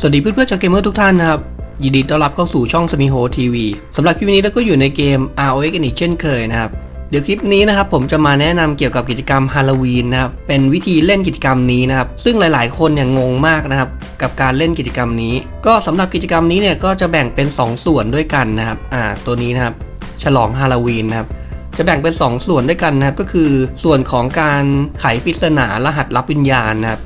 สวัสดีเพื่อนๆชาวเกมเมอร์ทุกท่านนะครับ ยินดีต้อนรับเข้าสู่ช่องสมิโฮทีวีสำหรับคลิปนี้เราก็อยู่ในเกม ROX กันอีกเช่นเคยนะครับ เดี๋ยวคลิปนี้นะครับผมจะมาแนะนำเกี่ยวกับกิจกรรมฮาโลวีนนะครับ เป็นวิธีเล่นกิจกรรมนี้นะครับ ซึ่งหลายๆ คนเนี่ยงงมากนะครับ กับการเล่นกิจกรรมนี้ ก็สำหรับกิจกรรมนี้เนี่ยก็จะแบ่งเป็น 2 ส่วนด้วยกันนะครับ อ่า ตัวนี้นะครับ ฉลองฮาโลวีนนะครับจะแบ่งเป็น 2 ส่วนด้วยกันนะครับก็คือส่วนของการไขปริศนารหัสลับวิญญาณนะครับ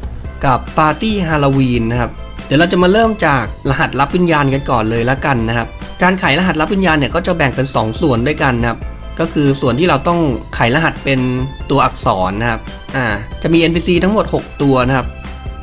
กับปาร์ตี้ฮาโลวีนนะครับ ดี๋ยวเราจะมาเริ่มจากรหัสรับวิญญาณกันก่อนเลยละกันนะครับ การไขรหัสรับวิญญาณเนี่ยก็จะแบ่งเป็น 2 ส่วนด้วยกันนะครับ ก็คือส่วนที่เราต้องไขรหัสเป็นตัวอักษรนะครับ อ่า จะมี NPC ทั้งหมด 6 ตัวนะครับ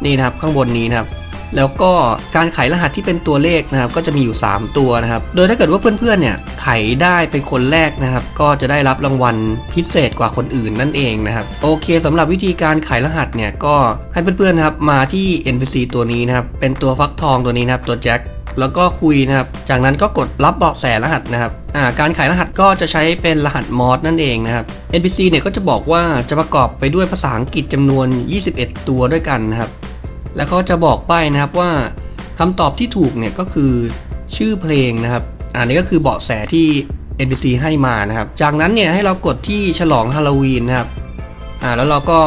นี่นะครับข้างบนนี้นะครับ แล้วก็การไขรหัสที่เป็นตัวเลขนะครับก็จะมีอยู่ 3 ตัวนะครับ โดยถ้าเกิดว่าเพื่อนๆเนี่ยไขได้เป็นคนแรกนะครับ ก็จะได้รับรางวัลพิเศษกว่าคนอื่นนั่นเองนะครับ โอเคสำหรับวิธีการไขรหัสเนี่ยก็ให้เพื่อนๆนะครับมาที่ NPC ตัวนี้นะครับเป็นตัวฟักทองตัวนี้นะครับตัวแจ็คแล้วก็คุยนะครับ จากนั้นก็กดรับเบาะแสรหัสนะครับการขายรหัสก็จะใช้เป็นรหัสมอสนั่นเองนะครับ NPC เนี่ยก็จะบอกว่าจะประกอบไปด้วยภาษาอังกฤษจำนวน 21 ตัวด้วยกันนะครับ แล้วก็จะบอกป้ายนะครับว่าคำตอบที่ถูกเนี่ยก็คือชื่อเพลงนะครับ อันนี้ก็คือเบาะแสที่ NPC ให้มานะครับ จากนั้นเนี่ยให้เรากดที่ฉลองฮาโลวีนนะครับ อ่าแล้วเราก็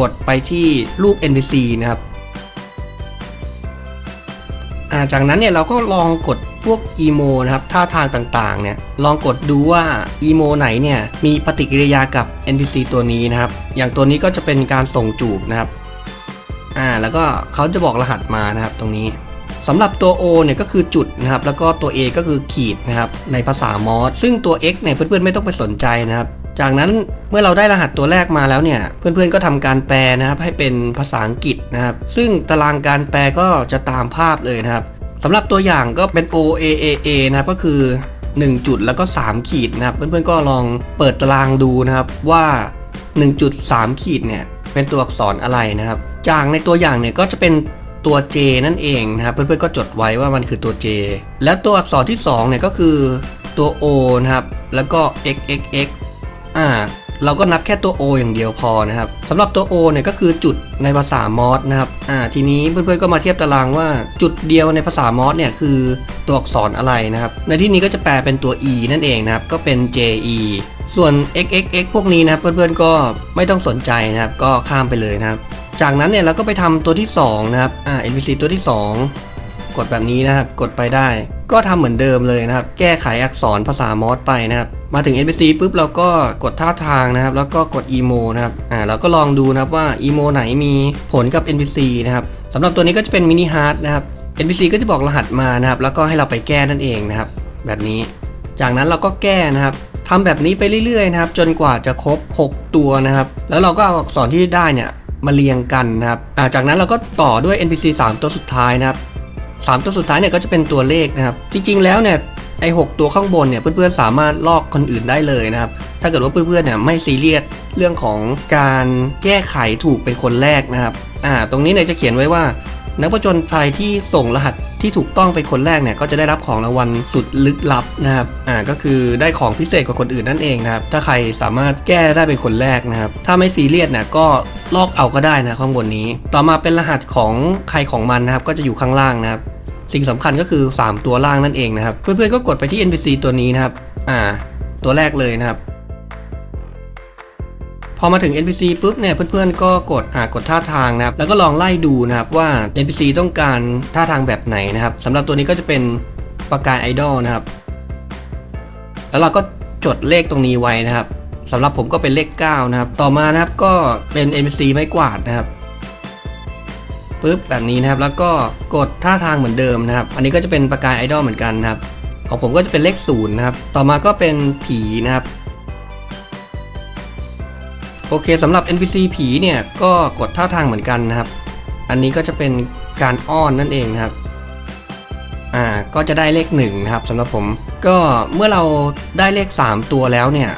กดไปที่รูป NPC นะครับ อ่าจากนั้นเนี่ยเราก็ลองกดพวกอีโมนะครับท่าทางต่างๆเนี่ยลองกดดูว่าอีโมไหนเนี่ยมีปฏิกิริยากับ NPC ตัวนี้นะครับ อย่างตัวนี้ก็จะเป็นการส่งจูบนะครับ อ่าแล้วก็เขาจะบอกรหัสมานะครับตรงนี้สำหรับตัว O เนี่ยก็คือจุดนะครับแล้วก็ตัว A ก็คือขีดนะครับในภาษามอสซึ่งตัว X เนี่ยเพื่อนๆไม่ต้องไปสนใจนะครับจากนั้นเมื่อเราได้รหัสตัวแรกมาแล้วเนี่ยเพื่อนๆก็ทำการแปลนะครับให้เป็นภาษาอังกฤษนะครับ ซึ่งตารางการแปลก็จะตามภาพเลยนะครับสำหรับตัวอย่างก็เป็น O A A A นะครับก็คือ 1 จุดแล้วก็ 3 ขีดนะครับเพื่อนๆก็ลองเปิดตารางดูนะครับว่า 1.3 ขีดเนี่ยเป็นตัวอักษรอะไรนะครับ จากในตัวอย่างเนี่ยก็จะเป็นตัว J นั่นเองนะครับเพื่อนๆก็จดไว้ว่ามันคือตัว J แล้วตัวอักษรที่2เนี่ยก็คือตัว O นะครับแล้วก็ X X X อ่าเราก็นับแค่ตัว O อย่างเดียวพอนะครับสำหรับตัว O เนี่ยก็คือจุดในภาษามอสนะครับอ่าทีนี้เพื่อนๆก็มาเทียบตารางว่าจุดเดียวในภาษามอสเนี่ยคือตัวอักษรอะไรนะครับ ในที่นี้ก็จะแปลเป็นตัว E นั่นเองนะครับ ก็เป็น JE ส่วน XXX พวกนี้นะครับเพื่อนๆก็ไม่ต้องสนใจนะครับ ก็ข้ามไปเลยนะครับ จากนั้นเนี่ยเราก็ไปทำตัวที่ 2 นะครับ อ่า NPC ตัวที่ 2 กดแบบนี้นะครับ กดไปได้ ก็ทำเหมือนเดิมเลยนะครับ แก้ไขอักษรภาษามอสไปนะครับ มาถึง NPC ปุ๊บเราก็กดท่าทางนะครับ แล้วก็กด emo นะครับ อ่า เราก็ลองดูนะครับว่า emo ไหนมีผลกับ NPC นะครับสำหรับตัวนี้ก็จะเป็นมินิฮาร์ดนะครับ NPC ก็จะบอกรหัสมานะครับ แล้วก็ให้เราไปแก้นั่นเองนะครับ แบบนี้ จากนั้นเราก็แก้นะครับทำแบบนี้ไปเรื่อยๆนะครับ จนกว่าจะครบ 6 ตัวนะครับ แล้วเราก็เอาอักษรที่ได้เนี่ย มาเรียงกันนะครับาจากนั้นเราก็ต่อด้วย NPC 3 ตัวสุดท้ายนะครับสามตัวสุดท้ายเนี่ยก็จะเป็นตัวเลขนะครับ จริงๆ แล้วเนี่ยไอ้หกตัวข้างบนเนี่ยเพื่อนๆสามารถลอกคนอื่นได้เลยนะครับ ถ้าเกิดว่าเพื่อนๆเนี่ยไม่ซีเรียสเรื่องของการแก้ไขถูกเป็นคนแรกนะครับอ่าตรงนี้เนี่ยจะเขียนไว้ว่า นักผจญภัยที่ส่งรหัส ที่ถูกต้องเป็นคนแรกเนี่ยก็จะได้รับของรางวัลสุดลึกลับนะครับอ่าก็คือได้ของพิเศษกว่าคนอื่นนั่นเองนะครับถ้าใครสามารถแก้ได้เป็นคนแรกนะครับถ้าไม่ซีเรียสเนี่ยก็ลอกเอาก็ได้นะข้างบนนี้ ต่อมาเป็นรหัสของใครของมันนะครับก็จะอยู่ข้างล่างนะครับสิ่งสำคัญก็คือ 3 ตัวล่างนั่นเองนะครับ เพื่อนๆก็กดไปที่ NPC ตัวนี้นะครับ อ่า ตัวแรกเลยนะครับ พอมาถึง NPC ปุ๊บเนี่ยเพื่อนๆก็กดอ่ากดท่าทางนะครับแล้วก็ลองไล่ดูนะครับว่า NPC ต้องการท่าทางแบบไหนนะครับสำหรับตัวนี้ก็จะเป็นประกายไอดอลนะครับ แล้วเราก็จดเลขตรงนี้ไว้นะครับสำหรับผมก็เป็นเลข 9 นะครับ ต่อมานะครับก็เป็น NPC ไม้กวาดนะครับปุ๊บแบบนี้นะครับแล้วก็กดท่าทางเหมือนเดิมนะครับ อันนี้ก็จะเป็นประกายไอดอลเหมือนกันนะครับของผมก็จะเป็นเลขศูนย์นะครับ ต่อมาก็เป็นผีนะครับ โอเคสำหรับ NPC ผีเนี่ยก็กดท่าทางเหมือนกันนะครับ อันนี้ก็จะเป็นการอ้อนนั่นเองนะครับ อ่าก็จะได้เลข1นะครับสำหรับผม ก็เมื่อเราได้เลข 3 ตัวแล้วเนี่ย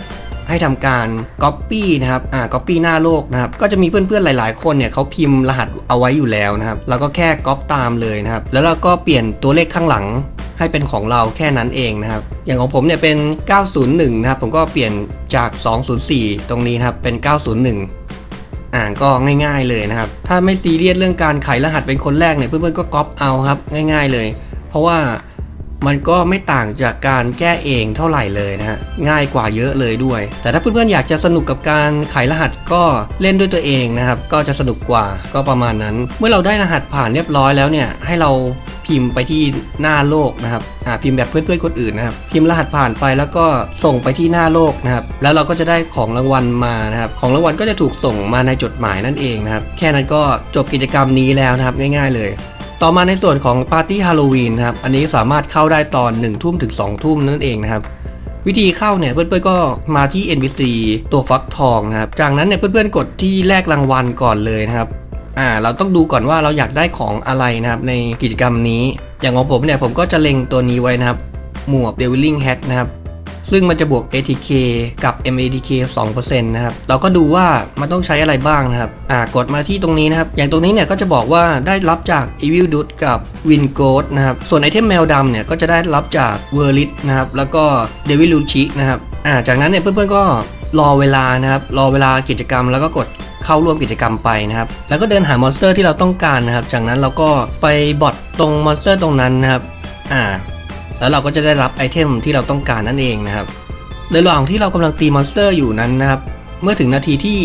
ให้ทำการ Copy นะครับ อ่า Copy หน้าโลกนะครับ ก็จะมีเพื่อนๆ หลายๆ คนเนี่ยเขาพิมพ์รหัสเอาไว้อยู่แล้วนะครับ เราก็แค่ก๊อปตามเลยนะครับ แล้วเราก็เปลี่ยนตัวเลขข้างหลัง ให้เป็นของเราแค่นั้นเองนะครับ อย่างของผมเนี่ยเป็น 901 นะครับ ผมก็เปลี่ยนจาก 204 ตรงนี้นะครับ เป็น 901 อ่านก็ง่ายๆเลยนะครับ ถ้าไม่ซีเรียสเรื่องการไขรหัสเป็นคนแรกเนี่ยเพื่อนๆก็ก๊อปเอาครับ ง่าย ๆเลย เพราะว่า มันก็ไม่ต่างจากการแก้เองเท่าไหร่เลยนะฮะง่ายกว่าเยอะเลยด้วย แต่ถ้าเพื่อนๆอยากจะสนุกกับการไขรหัสก็เล่นด้วยตัวเองนะครับก็จะสนุกกว่าก็ประมาณนั้น เมื่อเราได้รหัสผ่านเรียบร้อยแล้วเนี่ยให้เราพิมพ์ไปที่หน้าโลกนะครับอ่าพิมพ์แบบเพื่อนๆคนอื่นนะครับ พิมพ์รหัสผ่านไปแล้วก็ส่งไปที่หน้าโลกนะครับ แล้วเราก็จะได้ของรางวัลมานะครับ ของรางวัลก็จะถูกส่งมาในจดหมายนั่นเองนะครับ แค่นั้นก็จบกิจกรรมนี้แล้วนะครับง่าย ๆ เลย ต่อมาในส่วนของปาร์ตี้ฮาโลวีนนะครับ อันนี้สามารถเข้าได้ตอน1ทุ่มถึง2ทุ่มนั่นเองนะครับ วิธีเข้าเนี่ยเพื่อนๆก็มาที่ NPC ตัวฟักทองนะครับ จากนั้นเนี่ยเพื่อนๆกดที่แลกรางวัลก่อนเลยนะครับ อ่า เราต้องดูก่อนว่าเราอยากได้ของอะไรนะครับในกิจกรรมนี้ อย่างของผมเนี่ยผมก็จะเล็งตัวนี้ไว้นะครับ หมวก Deviling Hat นะครับ ซึ่งมันจะบวก ATK กับ MATK 2%นะครับ เราก็ดูว่ามันต้องใช้อะไรบ้างนะครับ อ่ากดมาที่ตรงนี้นะครับ อย่างตรงนี้เนี่ยก็จะบอกว่าได้รับจาก Evil d u d กับ Win g o a t นะครับ ส่วนไอเทมแมวดำเนี่ยก็จะได้รับจาก w e r l i t นะครับ แล้วก็ Devil u c h i นะครับ อ่า จากนั้นเนี่ยเพื่อนๆก็รอเวลานะครับ รอเวลากิจกรรมแล้วก็กดเข้าร่วมกิจกรรมไปนะครับ แล้วก็เดินหามอนสเตอร์ที่เราต้องการนะครับ จากนั้นเราก็ไปบอทตรงมอนสเตอร์ตรงนั้นนะครับ อ่า แล้วเราก็จะได้รับไอเทมที่เราต้องการนั่นเองนะครับในระหว่างที่เรากำลังตีมอนสเตอร์อยู่นั้นนะครับเมื่อถึงนาทีที่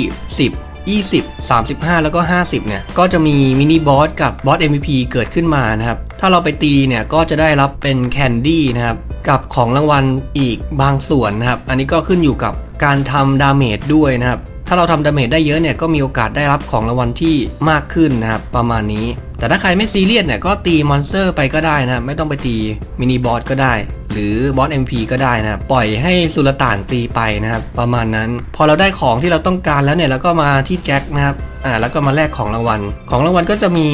10 20 35 แล้วก็ 50 เนี่ย ก็จะมีมินิบอสกับบอส MVP เกิดขึ้นมานะครับ ถ้าเราไปตีเนี่ย ก็จะได้รับเป็นแคนดี้นะครับ กับของรางวัลอีกบางส่วนนะครับ อันนี้ก็ขึ้นอยู่กับการทำดาเมจด้วยนะครับ ถ้าเราทำดาเมจได้เยอะเนี่ย ก็มีโอกาสได้รับของรางวัลที่มากขึ้นนะครับ ประมาณนี้ แต่ถ้าใครไม่ซีเรียสเนี่ยก็ตีมอนสเตอร์ไปก็ได้นะ ไม่ต้องไปตีมินิบอสก็ได้ หรือบอส MP ก็ได้นะปล่อยให้สุลต่านตีไปนะครับ ประมาณนั้น พอเราได้ของที่เราต้องการแล้วเนี่ยเราก็มาที่แจ็คนะครับอ่าแล้วก็มาแลกของรางวัล ของรางวัลก็จะมี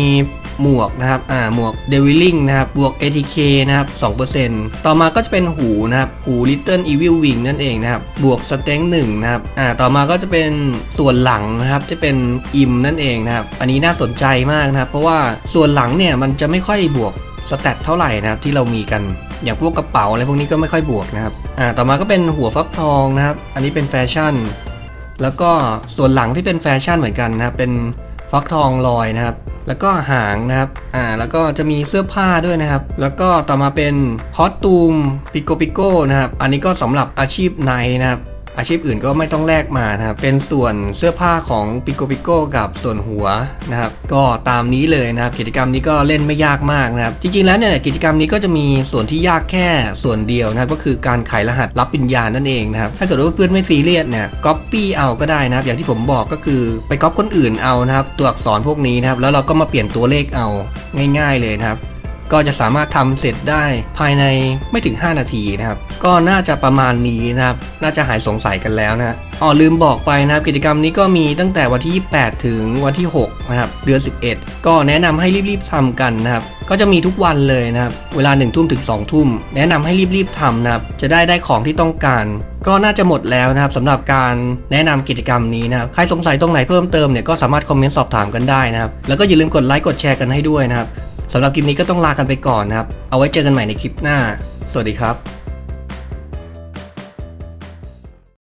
หมวกนะครับ อ่า หมวกเดวิลลิงนะครับ บวก ATK นะครับ 2%ต่อมาก็จะเป็นหูนะครับ หู Little Evil Wing นั่นเองนะครับ บวกสเต็งหนึ่งนะครับ อ่า ต่อมาก็จะเป็นส่วนหลังนะครับ จะเป็นอิมนั่นเองนะครับ อันนี้น่าสนใจมากนะครับ เพราะว่าส่วนหลังเนี่ยมันจะไม่ค่อยบวกสแตทเท่าไหร่นะครับที่เรามีกันอย่างพวกกระเป๋าอะไรพวกนี้ก็ไม่ค่อยบวกนะครับ อ่า ต่อมาก็เป็นหัวฟักทองนะครับ อันนี้เป็นแฟชั่น แล้วก็ส่วนหลังที่เป็นแฟชั่นเหมือนกันนะครับ เป็นฟักทองลอยนะครับ แล้วก็หางนะครับ อ่า แล้วก็จะมีเสื้อผ้าด้วยนะครับ แล้วก็ต่อมาเป็นคอสตูมปิโกปิโก้นะครับ อันนี้ก็สำหรับอาชีพไนายนะครับ อาชีพอื่นก็ไม่ต้องแลกมานะครับ เป็นส่วนเสื้อผ้าของปิโกปิโก้กับส่วนหัวนะครับ ก็ตามนี้เลยนะครับ กิจกรรมนี้ก็เล่นไม่ยากมากนะครับ จริงๆแล้วเนี่ยกิจกรรมนี้ก็จะมีส่วนที่ยากแค่ส่วนเดียวนะครับ ก็คือการไขรหัสรับปิญญานั่นเองนะครับ ถ้าเกิดว่าเพื่อนไม่ซีเรียสเนี่ยก๊อปปี้เอาก็ได้นะครับ อย่างที่ผมบอกก็คือไปก๊อปคนอื่นเอานะครับ ตัวอักษรพวกนี้นะครับ แล้วเราก็มาเปลี่ยนตัวเลขเอาง่าย ๆ เลยนะครับ ก็จะสามารถทำเสร็จได้ภายในไม่ถึง 5 นาทีนะครับ ก็น่าจะประมาณนี้นะครับ น่าจะหายสงสัยกันแล้วนะอ๋อลืมบอกไปนะครับกิจกรรมนี้ก็มีตั้งแต่วันที่ 28 ถึงวันที่ 6 นะครับ เดือน 11 ก็แนะนำให้รีบๆทำกันนะครับ ก็จะมีทุกวันเลยนะครับ เวลา1ทุ่มถึง2ทุ่ม แนะนำให้รีบๆทำนะครับ จะได้ได้ของที่ต้องการ ก็น่าจะหมดแล้วนะครับสำหรับการแนะนำกิจกรรมนี้นะครับ ใครสงสัยตรงไหนเพิ่มเติมเนี่ยก็สามารถคอมเมนต์สอบถามกันได้นะครับ แล้วก็อย่าลืมกดไลค์กดแชร์กันให้ด้วยนะครับ สำหรับคลิปนี้ก็ต้องลากันไปก่อนนะครับ เอาไว้เจอกันใหม่ในคลิปหน้า สวัสดีครับ